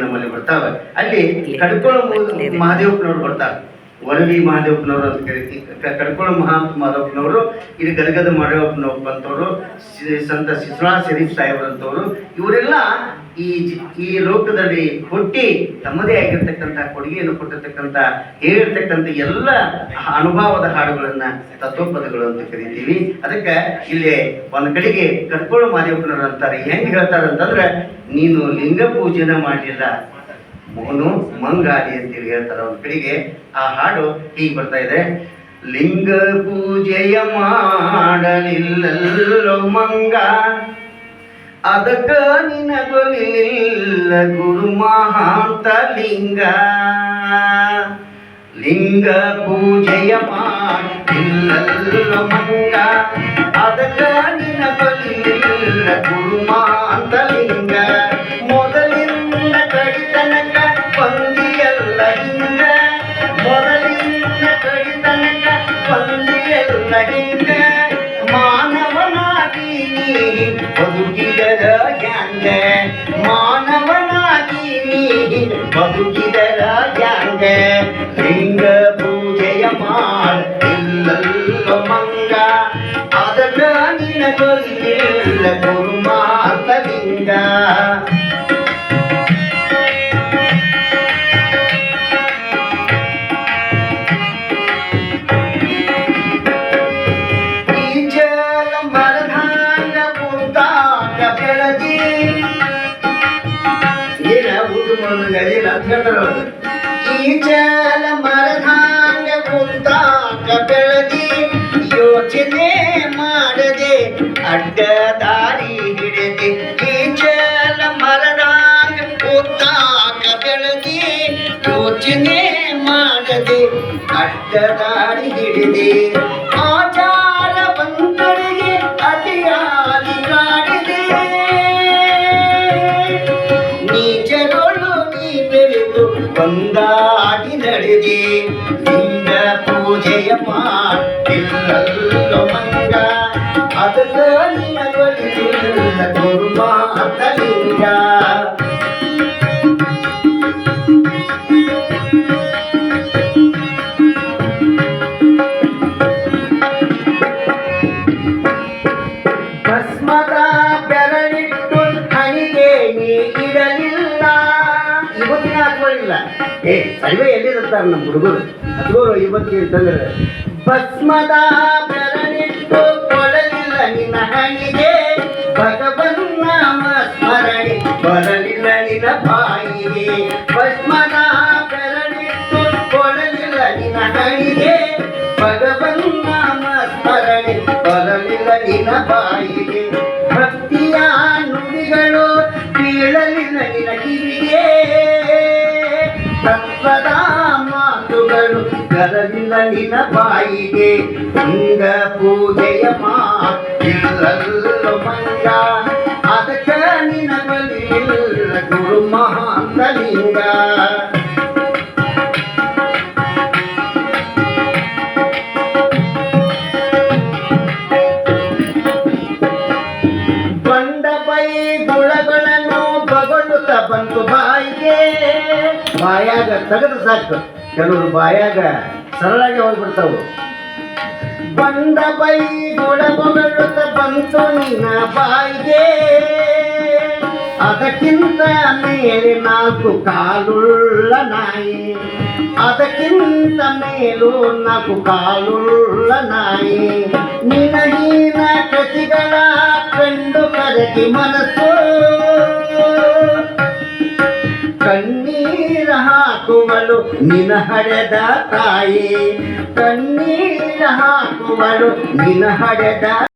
ನಮ್ಮಲ್ಲಿ ಬರ್ತಾವೆ. ಅಲ್ಲಿ ಕಡ್ಕೊಳ್ಳೋ ಮಹಾದೇವಪ್ಪನವ್ರು ಬರ್ತಾರೆ. ವರವಿ ಮಹಾದೇವಪ್ಪನವರು ಅಂತ ಕರಿತೀವಿ ಕಡ್ಕೋಳ ಮಹಾ ಮಾಧವಪ್ಪನವರು ಇಲ್ಲಿ ಗದಗದ ಮಾದೇವಪ್ಪನವ್ರು ಬಂತವರು ಸಂತ ಸಿಸ್ರಾ ಶರೀಫ್ ಸಾಹೇಬ್ರಂಥವ್ರು ಇವರೆಲ್ಲ ಈ ಈ ಲೋಕದಲ್ಲಿ ಹುಟ್ಟಿ ತಮ್ಮದೇ ಆಗಿರ್ತಕ್ಕಂಥ ಕೊಡುಗೆಯನ್ನು ಕೊಟ್ಟಿರ್ತಕ್ಕಂಥ, ಹೇಳಿರ್ತಕ್ಕಂಥ ಎಲ್ಲ ಅನುಭವದ ಹಾಡುಗಳನ್ನ ತತ್ವಪದಗಳು ಅಂತ ಕರಿತೀವಿ. ಅದಕ್ಕೆ ಇಲ್ಲಿ ಒಂದು ಕಡೆಗೆ ಕಡ್ಕೋಳ ಮಾದೇವಪ್ಪನವ್ರು ಅಂತಾರೆ. ಹೆಂಗ್ ಹೇಳ್ತಾರೆ ಅಂತಂದ್ರೆ, ನೀನು ಲಿಂಗ ಪೂಜೆನ ಮಾಡಲಿಲ್ಲ ಮೋನು ಅಂತ ಅಂತೇಳಿ ಹೇಳ್ತಾರೆ ಒಂದ್ ಕಡೆಗೆ ಆ ಹಾಡು ಹೀಗೆ ಬರ್ತಾ ಇದೆ. ಲಿಂಗ ಪೂಜೆಯ ಮಾಡಲಿಲ್ಲಲ್ಲೋ ಮಂಗ. ಅದಕ್ಕ ನಿನಗೊಲಿಲ್ಲ ಗುರು ಮಹಾಂತ ಲಿಂಗ. ಲಿಂಗ ಪೂಜೆಯ ಮಾಡಿಲ್ಲಲ್ಲೋ ಮಂಗ. ಅದಕ್ಕ ಬದುಕಿದರ ಹ್ಯಾಂಗ ಲಿಂಗ ಪೂಜೆಯ ಮಾಡಿಲ್ಲಲ್ಲ ಮಂಗ ಅದಕ್ಕ ನಿನಗೊಲಿಲ್ಲ ಗುರುಮಾತ ಲಿಂಗ ಗದಿಲ್ಲ ಅಂದ್ಕೊಂಡ್ರು ಅವ್ರು. ಈ ಜಲ ಮರಧಾಂಗ ಕೂತಾಕ ಬೆಳಗಿ ಯೋಚನೆ ಮಾಡದೆ ಅಡ್ಡ ದಾರಿ ಹಿಡಿದೆ ಈ ಜಲ ಮರದಾಂಗ ಕೂತಾಕ ಬೆಳಗಿ ಯೋಚನೆ ಮಾಡದೆ ಅಡ್ಡ ದಾರಿ ಹಿಡಿದೆ ಆಚಾರ ಪೂಜೆಯ ಮಾಡಿಲ್ಲಲ್ಲೋ ಮಂಗ ಅದಕ್ಕ ನಿನಗೊಲಿಲ್ಲ ಏ ಸರ್ವೆ ಎಲ್ಲಿರುತ್ತಾರೆ ನಮ್ಮ ಹುಡುಗರು? ಹತ್ಕೋರು ಇವತ್ತಿ ಅಂತಂದ್ರೆ ಭಸ್ಮದ ಬೆರಳಿಟ್ಟು ಕೊಡಲಿಲ್ಲ ನಿನ್ನ ಹಣಿಗೆ ಭಗವನ್ ನಾಮ ಸ್ಮರಣೆ ಬರಲಿಲ್ಲ ನಿನ್ನ ಬಾಯಿಗೆ. ಭಸ್ಮದ ಬೆರಳಿಟ್ಟು ಕೊಡಲಿಲ್ಲ ನಿನ್ನ ಹಣಿಗೆ ಭಗವನ್ ನಾಮ ಸ್ಮರಣೆ ಬರಲಿಲ್ಲ ನಿನ್ನ ಬಾಯಿಗೆ. ಮಾತುಗಳು ಬರಲಿಲ್ಲ ನಿನ್ನ ಬಾಯಿಗೆ ಲಿಂಗ ಪೂಜೆಯ ಮಾತಿಲ್ಲಲ್ಲೋ ಮಂಗ ಅದಕ್ಕ ನಿನ್ನ ಬಲಿಲ್ಲ ಗುರು ಮಹಾಂತ ಲಿಂಗ ಬಂಡ ಬೈ ಗುಳಗಳನ್ನು ಬಗಳುತ್ತ ಬಂತು ಬಾಯಿಗೆ ಬಾಯಾಗ ತೆಗೆದು ಸಾಕು. ಕೆಲವರು ಬಾಯಾಗ ಸರಳಾಗಿ ಹೋಗ್ಬಿಡ್ತಾವು. ಬಂದ ಬೈ ಗುಳ ಬಗಳುತ್ತ ಬಂತು ನಿನ್ನ ಬಾಯಿಗೆ. ಅದಕ್ಕಿಂತ ಮೇಲೆ ನಾಲ್ಕು ಕಾಲುಳ್ಳ ನಾಯಿ. ಅದಕ್ಕಿಂತ ಮೇಲೂ ನಾಲ್ಕು ಕಾಲುಳ್ಳ ನಾಯಿ. ನಿನಹೀನ ಕೃತಿಗಳ ಕಂಡು ಕರಗಿ ಮನಸ್ಸು. ಕಣ್ಣೀರ ಹಾಕುವಳು ನಿನ ಹಡೆದ ತಾಯಿ. ಕಣ್ಣೀರ ಹಾಕುವಳು ನಿನ ಹಡೆದ